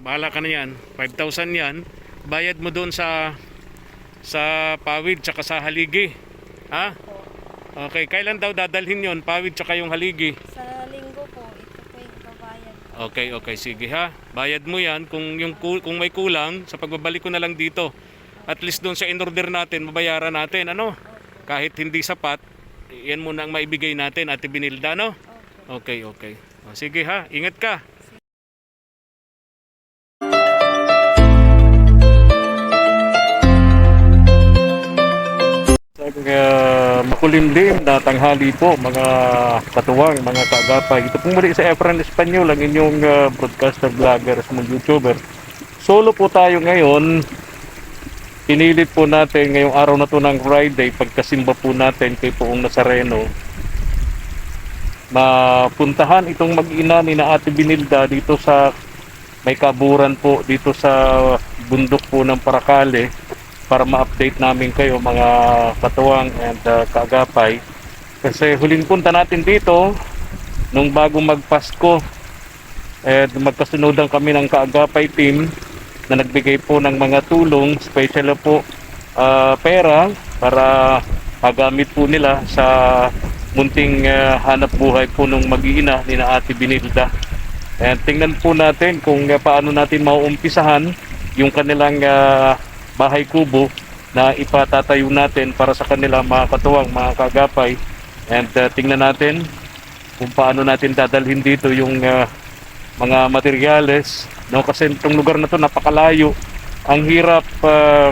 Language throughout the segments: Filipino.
bahala ka na yan. 5,000 yan. Bayad mo doon sa sa pawid tsaka sa haligi. Ha? Okay, kailan daw dadalhin yon pawid tsaka yung haligi? Sa linggo po, ito po yung babayad. Okay, okay, sige ha. Bayad mo yan kung yung kung may kulang sa pagbabalik ko na lang dito. At least doon sa in-order natin, mabayaran natin, ano? Kahit hindi sapat, yan muna ang maibigay natin, Ate Binilda, no? Okay, okay. O, sige ha, ingat ka. Uh, makulimlim na tanghali po mga katuwang, mga kaagapay. Ito pong muli sa Efren Espanyol, ang inyong uh, broadcaster, vlogger, small YouTuber. Solo po tayo ngayon. Pinilit po natin ngayong araw na to ng Friday, pagkasimba po natin kay Poong Nazareno, mapuntahan itong mag-ina ni na Ate Binilda dito sa may kaburan po dito sa bundok po ng Paracale para ma-update namin kayo mga katuwang and uh, kaagapay kasi huling punta natin dito nung bago magpasko and magkasunodan kami ng kaagapay team na nagbigay po ng mga tulong special po ah, pera para magamit po nila sa munting ah, hanap buhay po nung mag-iina ni na Ate Binilda. And tingnan po natin kung ah, paano natin mauumpisahan yung kanilang ah, bahay kubo na ipatatayo natin para sa kanila mga katuwang, mga kagapay. And ah, tingnan natin kung paano natin dadalhin dito yung ah, mga materyales. No kasi itong lugar na to napakalayo. Ang hirap ah,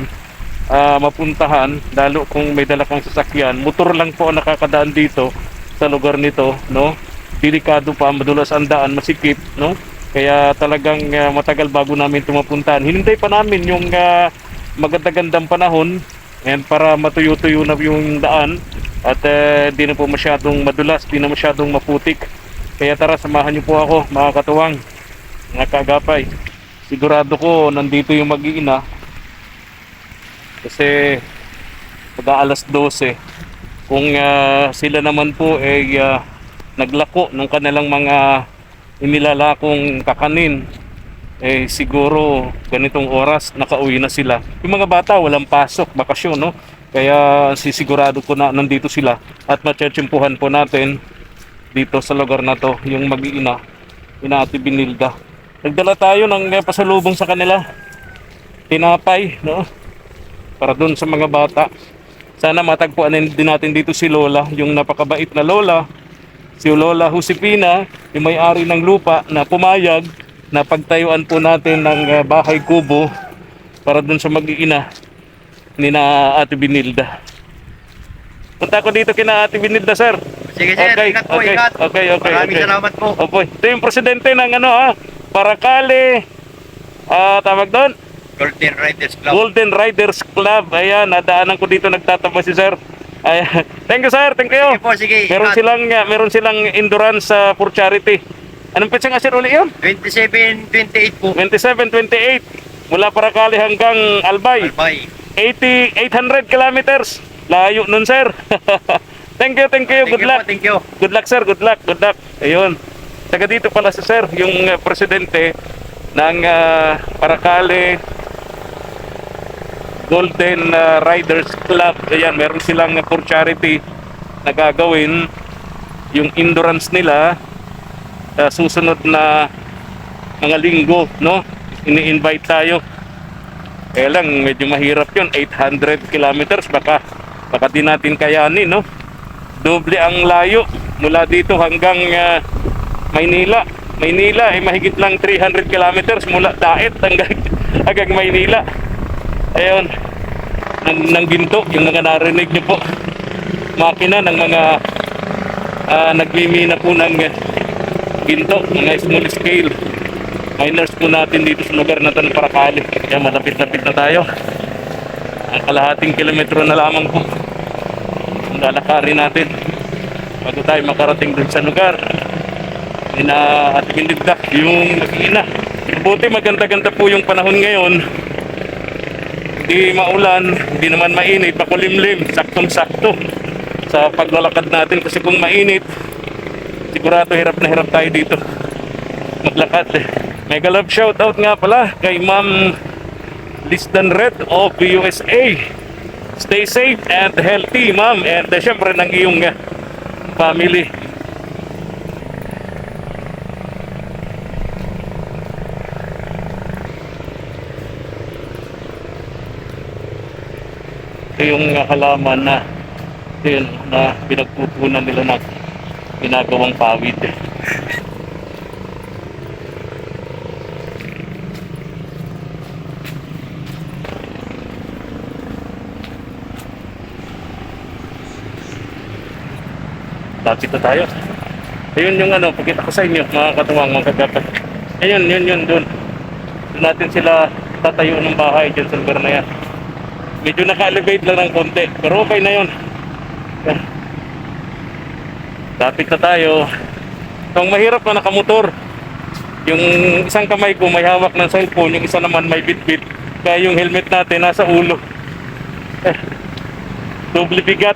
ah, mapuntahan lalo kung may dala kang sasakyan. Motor lang po ang nakakadaan dito sa lugar nito no? Delikado pa madulas ang daan masikip no? Kaya talagang ah, matagal bago namin tumapuntahan hinintay pa namin yung ah, maganda-gandang panahon. And para matuyo-tuyo na yung daan. At eh, di na po masyadong madulas di na masyadong maputik. Kaya tara samahan niyo po ako mga katuwang mga kagapay. Sigurado ko nandito yung mag-iina. Kasi pag alas 12 kung ah, sila naman po ay ah, naglako ng kanilang mga inilalakong kakanin eh siguro ganitong oras nakauwi na sila. Yung mga bata walang pasok bakasyon no? Kaya sisigurado ko na nandito sila at matsyatsimpuhan po natin dito sa lugar na to yung mag-iina ina Ate Binilda. Nagdala tayo ng eh, pasalubong sa kanila. Tinapay no? Para doon sa mga bata. Sana matagpuan din natin dito si Lola yung napakabait na Lola. Si Lola Josepina yung may-ari ng lupa na pumayag na pagtayuan po natin ng eh, bahay kubo para doon sa mag-iina ni na Ate Binilda punta ko dito kina Ate Binilda sir Sige sir, Okay, ingat po, okay, ingat. okay, okay, Maraming okay. salamat po. Opo, ito yung presidente ng ano ah, Paracale, ah, tawag doon, Golden Riders Club. Golden Riders Club. Ayan, nadaanan ko dito nagtatapos si sir. Ayan. Thank you sir, thank you. Sige po, sige. Meron ingat. silang ah, meron silang endurance ah, for charity. Anong petsa nga sir uli yun? 27, 28 po. 27, 28. Mula Paracale hanggang Albay. Albay. 80, 800 kilometers. Layo nun sir. thank you, thank you. Thank Good you luck. po, thank you. Good luck sir, good luck, good luck. Ayun. Taga dito pala si sir, yung uh, presidente ng uh, Paracale Golden uh, Riders Club. Ayan, meron silang uh, for charity na gagawin yung endurance nila sa susunod na mga linggo, no? Ini-invite tayo. Kaya lang, medyo mahirap yun. 800 kilometers, baka, baka di natin kayanin, no? doble ang layo mula dito hanggang ah, Maynila. Maynila ay mahigit lang 300 kilometers mula Daet hanggang, hanggang Maynila. Ayun. Ng, ng ginto, yung mga narinig niyo po. Makina ng mga ah, nagmimina po ng ah, ginto, mga small scale. Miners po natin dito sa lugar na ito ng Paracale. Kaya malapit-lapit na tayo. Ang kalahating kilometro na lamang po. Ang lalakarin natin. Bago tayo makarating dun sa lugar. Ina at Binilda yung mag-ina buti maganda-ganda po yung panahon ngayon. Hindi maulan hindi naman mainit. Makulimlim saktong-sakto sa paglalakad natin. Kasi kung mainit sigurado hirap na hirap tayo dito maglakad eh. Mega love shoutout nga pala kay Ma'am Lisdan Red of USA. Stay safe and healthy, ma'am. And uh, syempre ng iyong uh, family. Ito yung halaman na yun, na pinagpupunan nila na ginagawang pawid. Lapit na tayo. Ayun yung ano, pakita ko sa inyo, mga katuwang, mga. Ayun, yun, yun, dun. Doon natin sila tatayo ng bahay dyan sa lugar na yan. Medyo naka-elevate lang ng konti, pero okay na yun. Lapit na tayo. Ang mahirap na nakamotor. Yung isang kamay ko may hawak ng cellphone, yung isa naman may bitbit. Kaya yung helmet natin nasa ulo. Eh, doble bigat.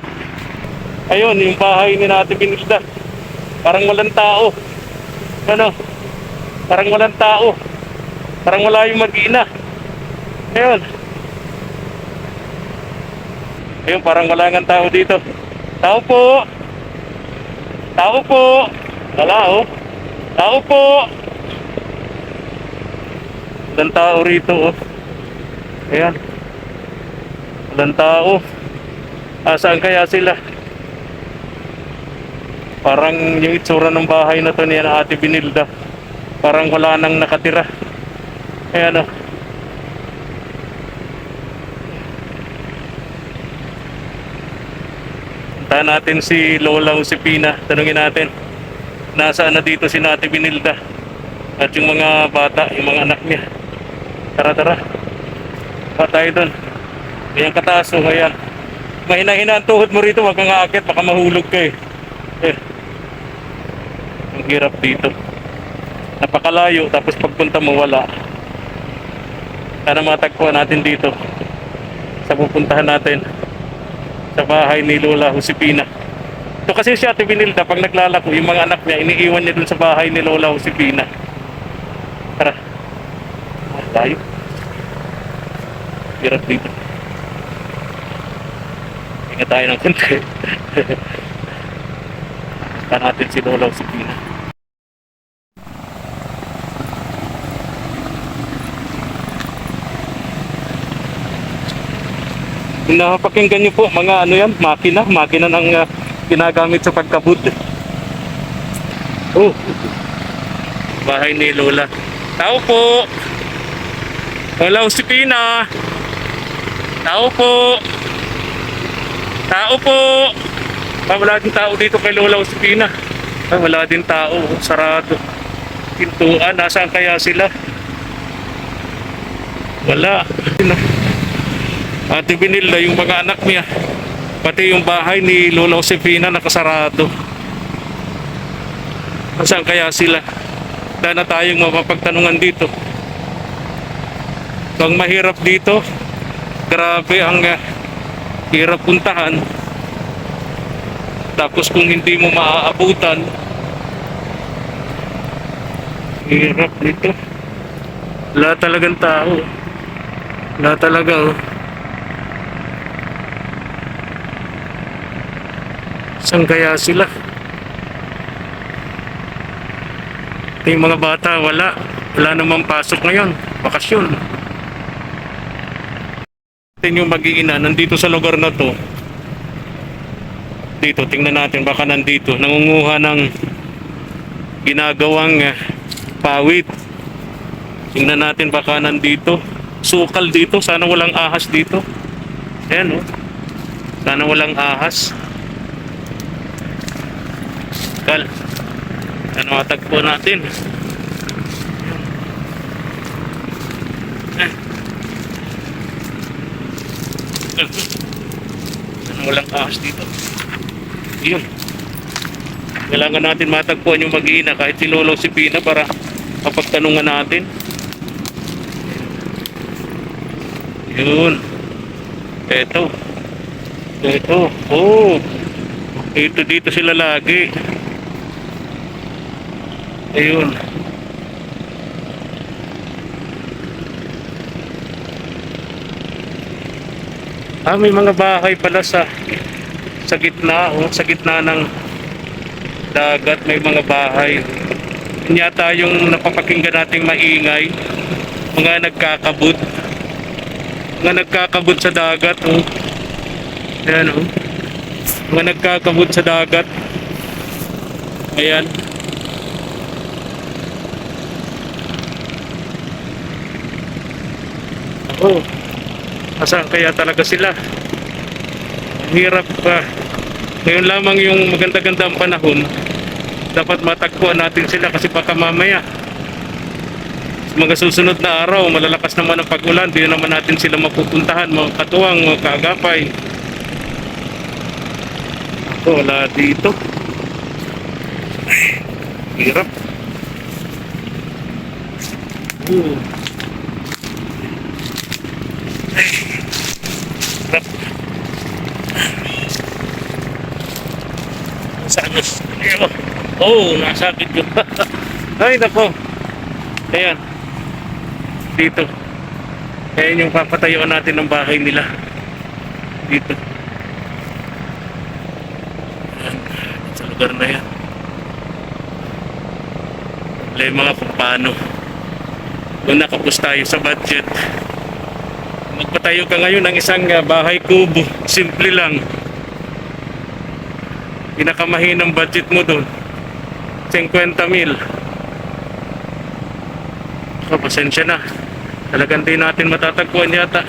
Ayun, yung bahay ni natin binilda. Parang walang tao. Ano? Parang walang tao. Parang wala yung mag-ina. Ayun. Ayun, parang wala nga tao dito. Tao po. Tao po. Wala oh. Tao po. Walang tao rito oh. Ayan. Walang tao. Asaan kaya sila? Parang yung itsura ng bahay na to niya na ate Binilda. Parang wala nang nakatira. Ayan o. Puntahan natin si Lola Josepina. Tanungin natin. Nasaan na dito si Ate Binilda? At yung mga bata, yung mga anak niya. Tara, tara. Pa tayo doon. Ayan kataas o, ayan. Mahina-hina ang tuhod mo rito, wag kang aakit, baka mahulog ka eh. Eh. Ang hirap dito. Napakalayo, tapos pagpunta mo wala. Sana matagpuan natin dito. Sa pupuntahan natin. Sa bahay ni Lola Josepina. Ito kasi si Ate Binilda, pag naglalako, yung mga anak niya, iniiwan niya dun sa bahay ni Lola Josepina. Tara. Ah, tayo. Hirap dito. Hinga tayo ng konti. Punta natin si Lola Josepina. Napakinggan niyo po, mga ano yan, makina, makina ng uh, ginagamit sa pagkabud. Oh, bahay ni Lola. Tao po! Lola Josepina! Tao po! Tao po! Ah, wala din tao dito kay Lola Josepina. Ah, wala din tao. Sarado. Pintuan. Nasaan kaya sila? Wala. Ate Binilda, yung mga anak niya. Pati yung bahay ni Lola Josepina nakasarado. Nasaan kaya sila? Dahil na tayong mapapagtanungan dito. Ang mahirap dito, grabe ang uh, hirap puntahan. Tapos kung hindi mo maaabutan, hirap nito. Wala talagang tao. Wala talaga Saan kaya sila? Yung mga bata, wala. Wala namang pasok ngayon. Bakasyon. Tingnan yung mag-iina, nandito sa lugar na to. Dito, tingnan natin, baka nandito. Nangunguha ng ginagawang eh, pawid. Tingnan natin, baka nandito. Sukal dito, sana walang ahas dito. Ayan, oh. Sana walang ahas. Kal. Ano matagpo natin? Ano walang ahas dito? Yun. Kailangan natin matagpuan yung mag-iina kahit si si Pina para mapagtanungan natin. Yun. Eto. Eto. Oh. Ito dito sila lagi. Ayun. Ah, may mga bahay pala sa sa gitna, oh, sa gitna ng dagat may mga bahay. Yata yung napapakinggan nating maingay, mga nagkakabut. Mga nagkakabut sa dagat, oh. Ayan, oh. Mga nagkakabut sa dagat. Ayan. Oh, Asan kaya talaga sila? Hirap pa. Ngayon lamang yung maganda-ganda ang panahon, dapat matagpuan natin sila kasi baka mamaya sa mga susunod na araw, malalakas naman ang pag-ulan, di naman natin sila mapupuntahan, mga katuwang, mga kaagapay. Ako, wala dito. Ay, hirap. Uh. Hirap. Saan na? Ayun. Oh, nasakit ko. Ay, nako. Ayan. Dito. Ayan yung papatayuan natin ng bahay nila. Dito. Ayan. Sa lugar na yan. Problema nga kung paano. Kung nakapos tayo sa budget. Magpatayo ka ngayon ng isang uh, bahay kubo. Simple lang. Pinakamahinang budget mo doon. 50 mil. So, pasensya na. Talagang di natin matatagpuan yata.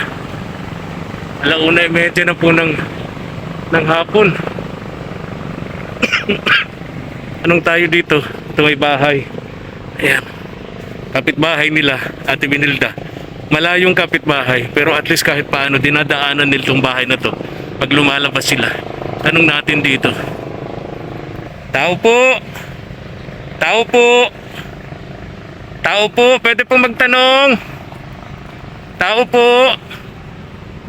Alauna, medyo na po ng, ng hapon. Anong tayo dito? Ito may bahay. Ayan. Kapitbahay nila, Ate Binilda. Malayong kapitbahay, pero at least kahit paano, dinadaanan nila itong bahay na to. Pag lumalabas sila. Tanong natin dito. Tao po! Tao po! Tao po, pwede po magtanong. Tao po.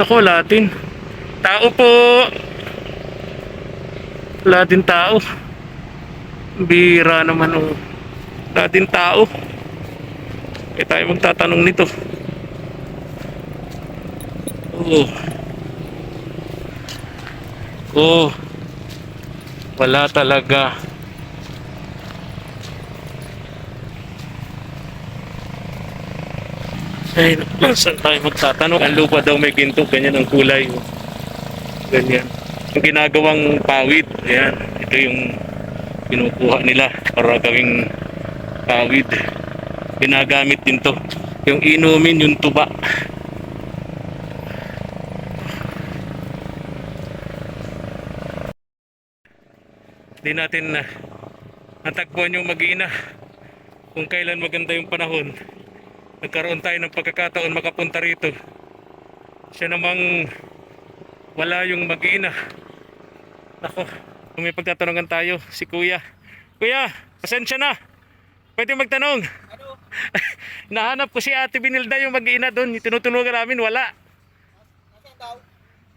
Naku, Latin. Tao po. Latin tao. Bira naman oh. Latin tao. Eh tayo magtatanong nito. Oh. Oh. Wala talaga. Ay, saan tayo magtatanong? Ang lupa daw may ginto, ganyan ang kulay. Ganyan. Yung ginagawang pawid, ayan. Ito yung kinukuha nila para gawing pawid. Ginagamit din to. Yung inumin, yung tuba. Hindi natin na natagpuan yung mag-iina kung kailan maganda yung panahon. Nagkaroon tayo ng pagkakataon makapunta rito. Siya namang wala yung mag-iina. Ako may pagtatanungan tayo si kuya. Kuya pasensya na. Pwede magtanong? Nahanap ko si ate Binilda yung mag-iina doon. Tinutulugan namin wala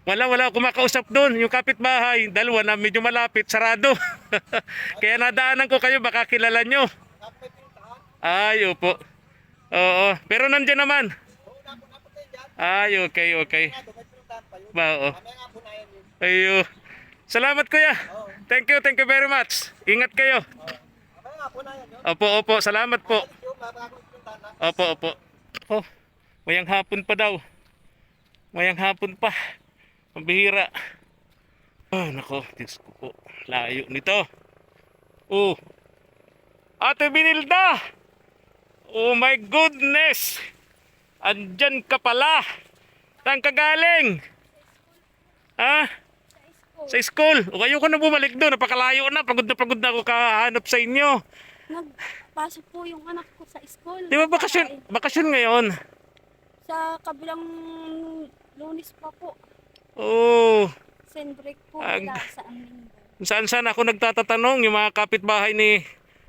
wala wala kumakausap doon yung kapitbahay dalawa na medyo malapit sarado kaya nadaanan ko kayo baka kilala nyo ay opo Oo, pero nandiyan naman. Ay, okay, okay. Ba, oo. Ayo. Salamat kuya. Thank you, thank you very much. Ingat kayo. Opo, opo, salamat po. Opo, opo. Oh, mayang hapon pa daw. Mayang hapon pa. Pambihira. Oh, nako, Diyos ko po. Layo nito. Oh. Ate Binilda! Oh my goodness! Andyan ka pala! Saan ka galing? Ha? Sa school. O kayo ko na bumalik doon. Napakalayo na. Pagod na pagod na ako kahanap sa inyo. Nagpasok po yung anak ko sa school. Di ba bakasyon, bakasyon ngayon? Sa kabilang lunis pa po. Oo. Send break po Ag- sa amin. Saan saan ako nagtatatanong. Yung mga kapitbahay ni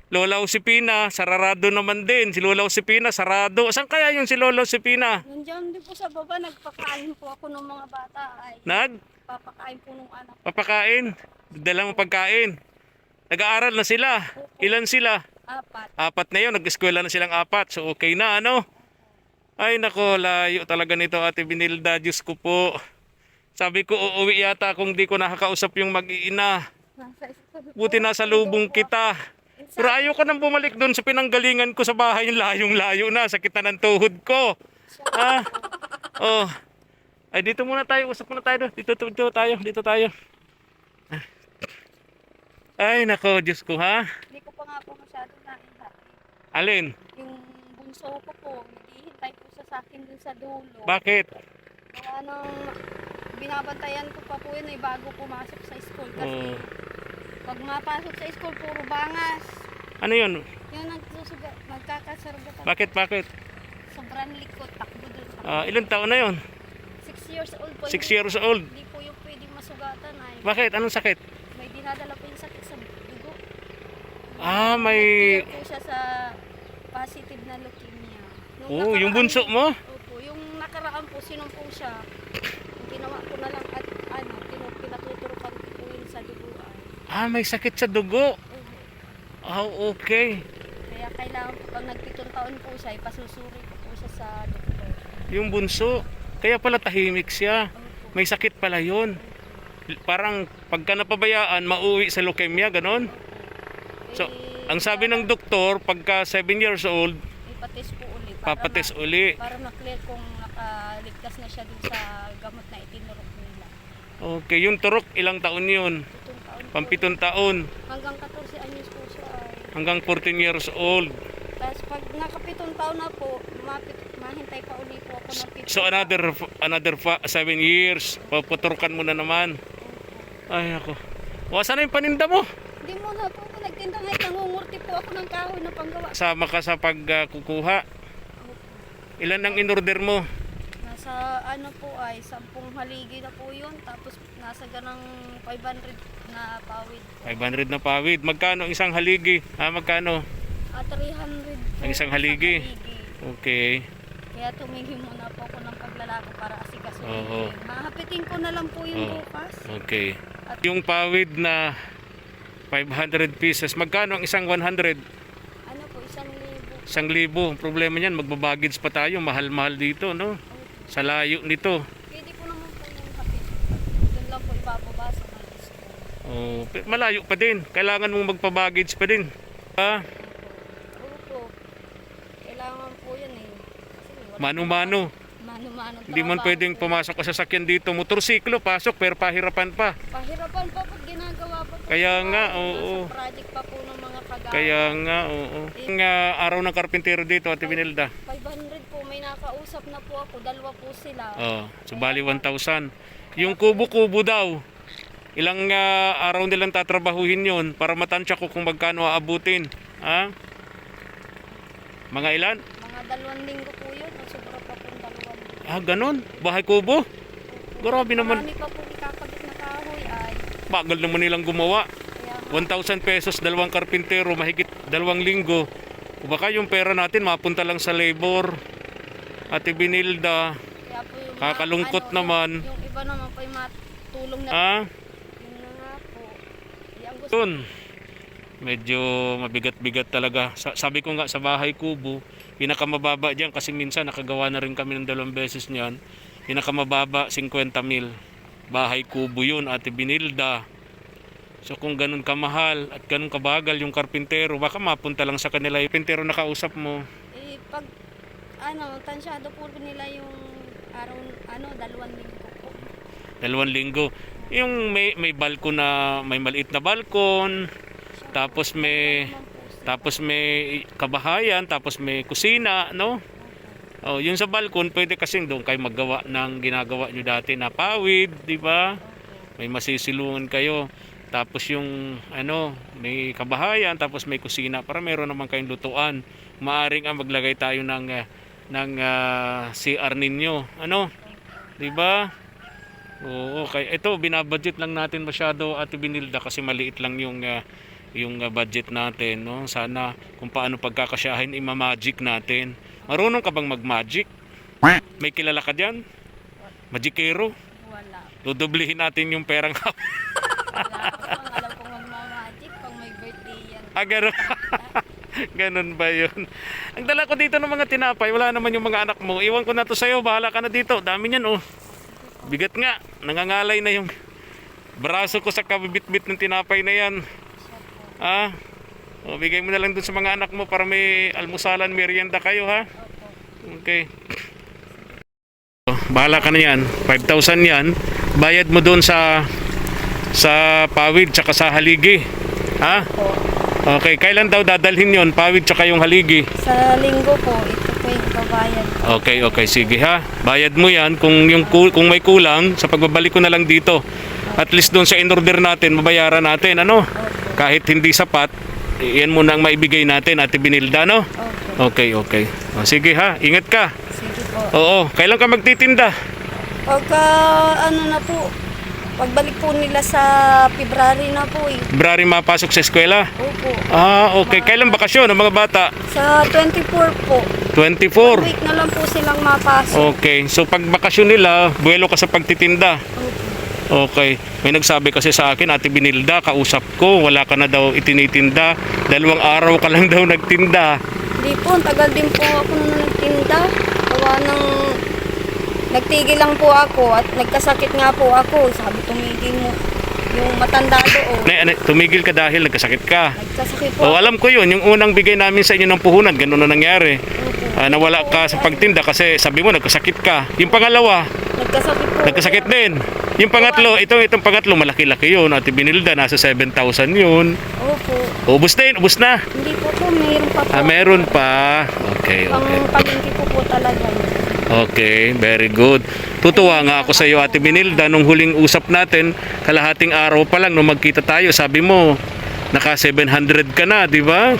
Lola Usipina, sarado naman din. Si Lola Usipina, sarado. Saan kaya yung si Lola Usipina? Nandiyan din po sa baba, nagpakain po ako ng mga bata. Ay, Nag? papakain po ng anak. Papakain. Dalang pagkain. Nag-aaral na sila. Ilan sila? Apat. Apat na yun. Nag-eskwela na silang apat. So okay na ano? Ay nako, layo talaga nito Ate Binilda. Diyos ko po. Sabi ko, uuwi yata kung di ko nakakausap yung mag-iina. Buti nasa lubong kita. Pero ayoko nang bumalik doon sa pinanggalingan ko sa bahay. Layong-layo na. Sakit na ng tuhod ko. Ah. Oh. Ay, dito muna tayo. Usap muna tayo. doon. Dito, dito tayo. Dito tayo. Ay, nako. Diyos ko, ha? Hindi ko pa nga po masyado naihatid. Alin? Yung bunso ko po, naghihintay po sa akin dun sa dulo. Bakit? Kaya nang binabantayan ko pa po yun ay bago pumasok sa school. Kasi Oh. pag mapasok sa school, puro bangas. Ano yun? Yung nagsusuga, nagkakasarga pa. Bakit, bakit? Sobrang likot, takbo sa Ah, ilang taon na yun? Six years old po. Six years old. Hindi po yung pwedeng masugatan ay Bakit? Anong sakit? may dinadala po yung sakit sa dugo. Ah, may... Clear po siya sa positive na leukemia. Nung Oh, yung nakaraan- bunso mo? Opo, yung nakaraan po, sinumpong siya. Ginawa ko na lang at ano, pinatuturukan ko yun sa duguan. Ah, may sakit sa dugo. Opo. Ah, okay. Kaya kailangan po, pag nagpitong taon po siya, ipasusuri ko po siya sa doktor. Yung bunso. Kaya pala tahimik siya. Opo. May sakit pala yun. Parang pagka napabayaan, mauwi sa leukemia, ganon. So, Eh, ang sabi ng doktor, pagka 7 years old, ipatis po uli. Para papates ma- uli. Para ma-clear kung nakaligtas na siya dun sa gamot na itinurok nila. Okay, yung turok, ilang taon yun? Pitong taon. Pampitong taon. Hanggang 14 anyos po siya ay. Hanggang 14 years old. Tapos pag nakapitong taon na po, mapit, mahintay pa uli po ako ng pitong So another another 7 years, paputurukan mo na naman. Ay ako. Wasa na yung paninda mo. Hindi mo na po nagtinda ngayon. Nangungurti po ako ng kahoy na panggawa. Sama ka sa pagkukuha. Ilan ang in-order mo? Nasa ano po ay, 10 haligi na po yun. Tapos nasa ganang 500 na pawid. 500 na pawid. Magkano ang isang haligi? Ah, magkano? Ah, 300 po. Ang isang haligi? Okay. Kaya tumingin muna po ako ng paglalako para asikasuhin. Oo. Mahapitin ko na lang po yung Oo. bukas. Okay. Yung pawid na 500 pieces, magkano ang isang 100? Ano po, isang libo. Isang libo. Ang problema niyan, magbabagage pa tayo. Mahal-mahal dito, no? Sa layo nito. Pwede po naman po yung hapit. Doon lang po ibababa sa mga school. Oh, malayo pa din. Kailangan mong magpa-baggage pa din. Ah, Opo. Kailangan po yan eh. Mano-mano. mano-mano Hindi man pwedeng po. pumasok ka sa sasakyan dito. Motorsiklo, pasok, pero pahirapan pa. Pahirapan pa pag ginagawa pa po. Kaya po. nga, Nasa oo. project pa po ng mga kagawad. Kaya nga, oo. Yung ah, araw ng karpintero dito, Ate Binilda. 500 po, may nakausap na po ako. Dalawa po sila. Oh, so bali 1,000. Yung kubo-kubo daw, ilang ah, araw nilang tatrabahuhin yon para matansya ko kung magkano aabutin. Ha? Mga ilan? Mga dalawang linggo po yun. Sobra pa po dalawang linggo. Ah, ganon. Bahay kubo? Grabe naman. Marami pa po ikakabit na kahoy ay. Bagal naman nilang gumawa. Kaya nga, 1,000 pesos, dalawang karpintero, mahigit dalawang linggo. O baka yung pera natin mapunta lang sa labor. Ate Binilda. kaya po yung Kakalungkot ano, naman. Yung, iba naman po yung matulong na. Ah, Yun na nga po. Yung gusto yun. Medyo mabigat-bigat talaga. Sa- sabi ko nga sa bahay kubo, pinakamababa diyan kasi minsan nakagawa na rin kami ng dalawang beses niyan. Pinakamababa 50 mil. Bahay kubo yun, Ate Binilda. So kung ganun kamahal at ganun kabagal yung karpintero, baka mapunta lang sa kanila yung karpintero na kausap mo. Eh, pag ano, tansyado po nila yung araw, ano, dalawang linggo po. Dalawang linggo. Yung may may balkon na may maliit na balkon, tapos may tapos may kabahayan, tapos may kusina, no? Oh, yung sa balkon, pwede kasing doon kayo maggawa ng ginagawa nyo dati na pawid, di ba? May masisilungan kayo. Tapos yung ano, may kabahayan, tapos may kusina para meron naman kayong lutuan. Maaring ang maglagay tayo ng ah, ng ah, CR ninyo. Ano? 'Di ba? Oo, okay. Ito binabudget lang natin masyado at binilda kasi maliit lang yung ah, yung ah, budget natin, no? Sana kung paano pagkakasyahin ima-magic natin. Marunong ka bang mag-magic? May kilala ka diyan? Magikero? Wala. Dudublihin natin yung perang Wala po ang alam kong magmamagic pag may birthday yan. Ah, ganun. ba yun? Ang dala ko dito ng mga tinapay, wala naman yung mga anak mo. Iwan ko na to sa'yo, bahala ka na dito. Dami niyan, oh. Bigat nga. Nangangalay na yung braso ko sa kabibit-bit ng tinapay na yan. Ah, o, bigay mo na lang dun sa mga anak mo para may almusalan, merienda kayo ha. Okay. O, Bahala ka na yan. 5,000 yan. Bayad mo doon sa sa pawid tsaka sa haligi. Ha? Po. Okay, kailan daw dadalhin yon pawid tsaka yung haligi? Sa linggo po, ito po yung babayad. Okay, okay, sige ha. Bayad mo yan kung yung kul- kung may kulang sa pagbabalik ko na lang dito. At least doon sa in-order natin, mabayaran natin, ano? Kahit hindi sapat, yan muna ang maibigay natin, Ate Binilda, no? Okay. Okay, okay. O, sige ha, ingat ka. Sige po. Oo, kailan ka magtitinda? Pagka ano na po, pagbalik po nila sa February na po eh. February mapasok sa eskwela? Opo. Ah, okay. Kailan bakasyon ng mga bata? Sa 24 po. 24. Week na lang po silang mapasok. Okay, so pag bakasyon nila, buwelo ka sa pagtitinda. Opo. Okay. May nagsabi kasi sa akin, Ate Binilda, kausap ko, wala ka na daw itinitinda. Dalawang araw ka lang daw nagtinda. Hindi po, ang tagal din po ako na nagtinda. Gawa ng... Nagtigil lang po ako at nagkasakit nga po ako. Sabi tumigil mo yung matanda doon. Na, ano, tumigil ka dahil nagkasakit ka. Nagkasakit po O ako. alam ko yun, yung unang bigay namin sa inyo ng puhunan, ganun na nangyari. Opo. Ah, nawala ka sa pagtinda kasi sabi mo nagkasakit ka. Yung pangalawa, Nagkasakit po. nagkasakit din. Yung pangatlo, ito itong pangatlo, malaki-laki yun. Ate Binilda, nasa 7,000 yun. Opo. Ubus na yun, ubus na. Hindi po po, mayroon pa po. Ah, meron pa. Okay, Pang okay. palengke po po talaga. Okay, very good. Tutuwa nga ako sa iyo, Ate Binilda, nung huling usap natin, kalahating araw pa lang nung magkita tayo, sabi mo, naka 700 ka na, di ba?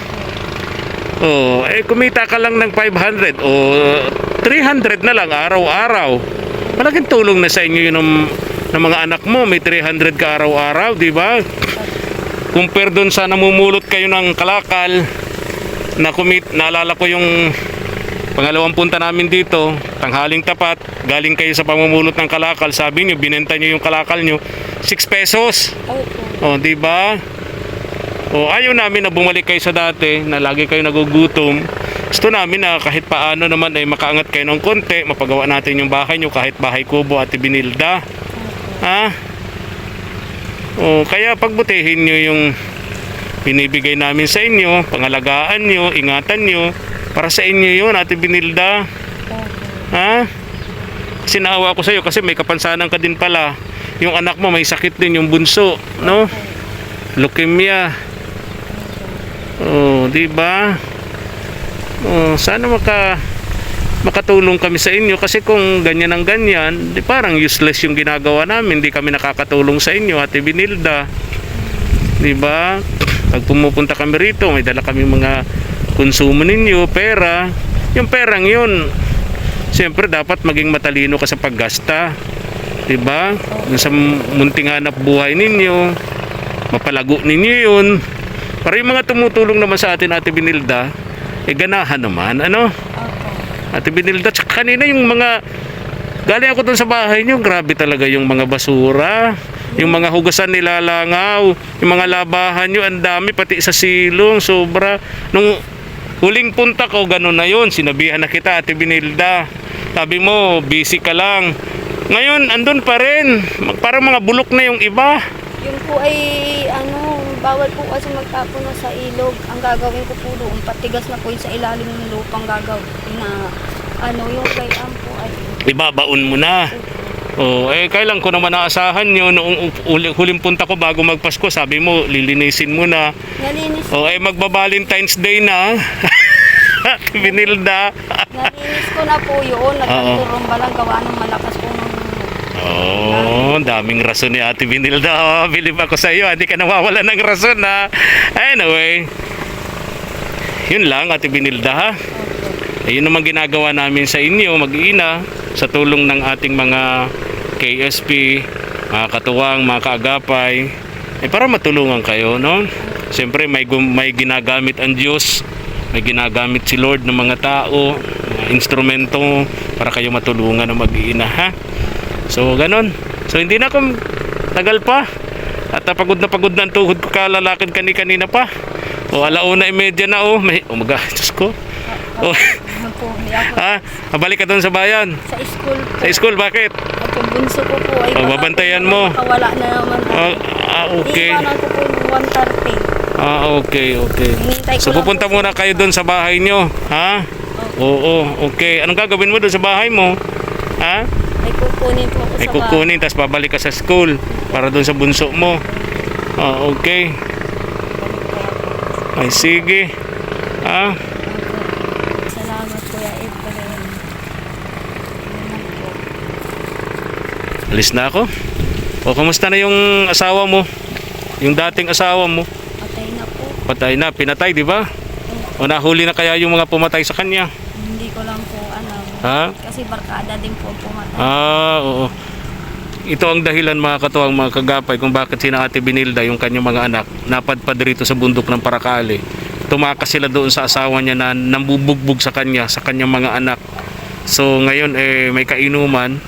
Oh, eh kumita ka lang ng 500 o 300 na lang araw-araw. Malaking tulong na sa inyo yun ng, ng mga anak mo, may 300 ka araw-araw, di ba? Compare doon sa namumulot kayo ng kalakal, na kumit, naalala ko yung Pangalawang punta namin dito, tanghaling tapat, galing kayo sa pamumulot ng kalakal, sabi nyo, binenta nyo yung kalakal nyo, 6 pesos. Opo. O, di ba? O, ayaw namin na bumalik kayo sa dati, na lagi kayo nagugutom. Gusto namin na kahit paano naman ay makaangat kayo ng konti, mapagawa natin yung bahay nyo, kahit bahay kubo at binilda. Ha? O, kaya pagbutihin nyo yung binibigay namin sa inyo, pangalagaan nyo, ingatan nyo, para sa inyo yun, Ate Binilda. Ha? Kasi naawa ko sa iyo kasi may kapansanan ka din pala. Yung anak mo may sakit din, yung bunso, no? Leukemia. Oh, di ba? Oh, sana maka makatulong kami sa inyo kasi kung ganyan ang ganyan, di parang useless yung ginagawa namin, di kami nakakatulong sa inyo, Ate Binilda. Di ba? Pag pumupunta kami rito, may dala kami mga konsumo ninyo, pera. Yung perang yun, siyempre dapat maging matalino ka sa paggasta. 'Di ba? Yung Sa munting hanap buhay ninyo, mapalago ninyo yun. Para yung mga tumutulong naman sa atin, Ate Binilda, eh ganahan naman, ano? Ate Binilda, tsaka kanina yung mga galing ako doon sa bahay nyo, grabe talaga yung mga basura, yung mga hugasan nilalangaw, yung mga labahan nyo, ang dami pati sa silong, sobra. Nung huling punta ko, ganun na yun, sinabihan na kita, Ate Binilda. Sabi mo, busy ka lang. Ngayon, andun pa rin. Parang mga bulok na yung iba. Yun po ay ano, bawal po kasi magtapon na sa ilog. Ang gagawin ko po doon, patigas na po yun sa ilalim ng lupang gagawin na ano, yung gayaan po ay Ibabaon mo na. Oh, eh kailan ko naman naasahan nyo noong uli- huling punta ko bago magpasko, sabi mo lilinisin mo na. nalinis, Oh, eh magba-Valentine's Day na. Binilda. nalinis ko na po yun. Nagkaturong balang gawa ng malakas po ng Oh, daming rason ni Ate Binilda. Oh, bilib ako sa iyo. Hindi ka nawawala ng rason na. Anyway. Yun lang, Ate Binilda ha. Eh, yun naman ginagawa namin sa inyo, mag-iina, sa tulong ng ating mga KSP, mga katuwang, mga kaagapay, eh para matulungan kayo, no? Siyempre may, may ginagamit ang Diyos, may ginagamit si Lord ng mga tao, mga instrumento para kayo matulungan na mag-iina, ha? So, ganun. So, hindi na ako tagal pa. At pagod na pagod na ang tuhod ko kalalakad kani kanina pa. O alauna imedya na oh. May, mga, Diyos ko. Oh, ha? Mabalik ka doon sa bayan. sa school po. Sa school, bakit? At yung bunso ko po ay Oh, babantayan mo. Makawala na naman. Ah, ah, okay. Iiwanan ko po yung 130. Ah, okay, okay. So pupunta po. muna kayo doon sa bahay nyo, ha? Oo, okay. Anong gagawin mo doon sa bahay mo? Ha? May kukunin po ako Ay sa kukunin, tapos babalik ka sa school para doon sa bunso mo. Ah, okay. Ay, sige. Ah, bahay. Salamat Kuya Efren. Salamat po. Alis na ako. O, kamusta na yung asawa mo? Yung dating asawa mo? Patay na po. Patay na, pinatay, di ba? O nahuli na kaya yung mga pumatay sa kanya? Hindi ko lang po alam. Ha? Kasi barkada din po pumatay. Ah, oo. Ito ang dahilan mga katuwang mga kagapay kung bakit sina Ate Binilda, yung kanyang mga anak, napadpad rito sa bundok ng Paracale. Tumakas sila doon sa asawa niya na nambubugbog sa kanya, sa kanyang mga anak. So ngayon eh may kainuman,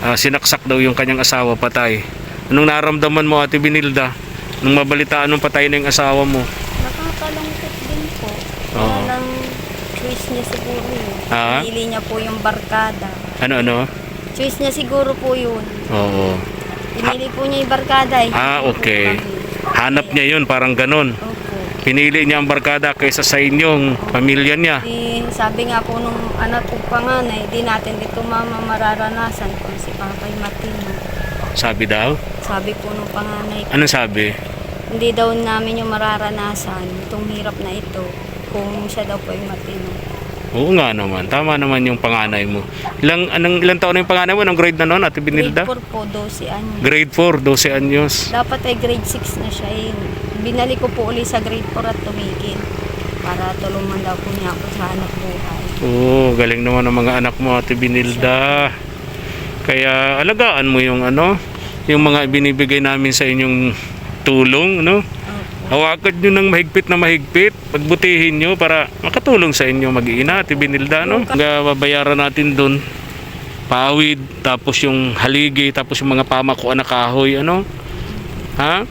ah, sinaksak daw yung kanyang asawa patay. Anong naramdaman mo Ate Binilda? Nung mabalitaan nung patay na yung asawa mo? Nakakalungkot din po. Oo. Lang choice niya siguro yun. Ah? Pinili niya po yung barkada. Ano ano? Choice niya siguro po yun. Oo. Pinili po niya yung barkada. eh. Ah, okay. Hanap niya yun, parang ganon. Opo. Pinili niya ang barkada kaysa sa inyong pamilya niya. Di, sabi nga po nung anak ko panganay, di natin dito mama mararanasan kung si Papay Matino. Sabi daw. Sabi po nung panganay Anong sabi? hindi daw namin yung mararanasan itong hirap na ito kung siya daw po ay matino. Oo nga naman. Tama naman yung panganay mo. Ilang, anong, ilang taon na yung panganay mo? Anong grade na noon, Ate Grade Binilda? 4 po, 12 anyo. Grade 4, 12 anyos. Dapat ay grade 6 na siya. Eh. Binalik ko po uli sa grade 4 at tumigil para tulungan daw po niya ako sa hanap buhay. Oo, galing naman ang mga anak mo, Ate Binilda. Kaya alagaan mo yung ano, yung mga binibigay namin sa inyong tulong, no? Hawakan nyo ng mahigpit na mahigpit. Pagbutihin nyo para makatulong sa inyo mag-iina, Ate Binilda, no? Babayaran natin doon. Pawid, tapos yung haligi, tapos yung mga pamakuan na kahoy, ano? Ha?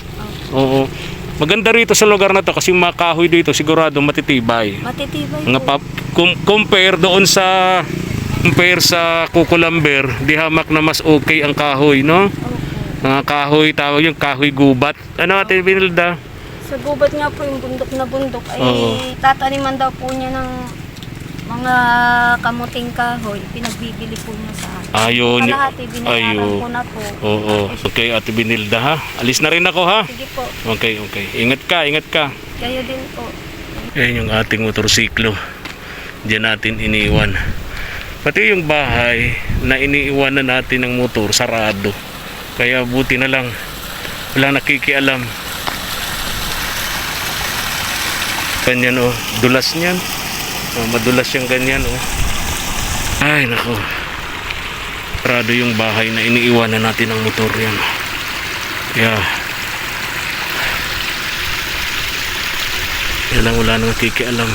Oo. Maganda rito sa lugar na to kasi yung mga kahoy dito sigurado matitibay. Matitibay po. pa, com- compare doon sa compare sa Kukulamber, di hamak na mas okay ang kahoy, no? Mga kahoy, tawag yung kahoy gubat. Ano Ate Binilda? Sa gubat nga po yung bundok na bundok ay Oo. tataniman daw po niya ng mga kamuting kahoy. Pinagbibili po niya sa akin. Ayun. Kalahati binayaran Ayun. ko na po. Oo. Okay, Ate Binilda ha. Alis na rin ako ha. Sige po, Okay, okay. Ingat ka, ingat ka. kayo din po. Ayan yung ating motorsiklo. Diyan natin iniwan. Pati yung bahay na iniiwan na natin ng motor, sarado. Kaya buti na lang. Walang nakikialam. Ganyan oh, dulas niyan. Oh, madulas yung ganyan oh. Ay nako. Sarado yung bahay na iniiwanan natin ng motor yan. Kaya yan lang wala nang nakikialam.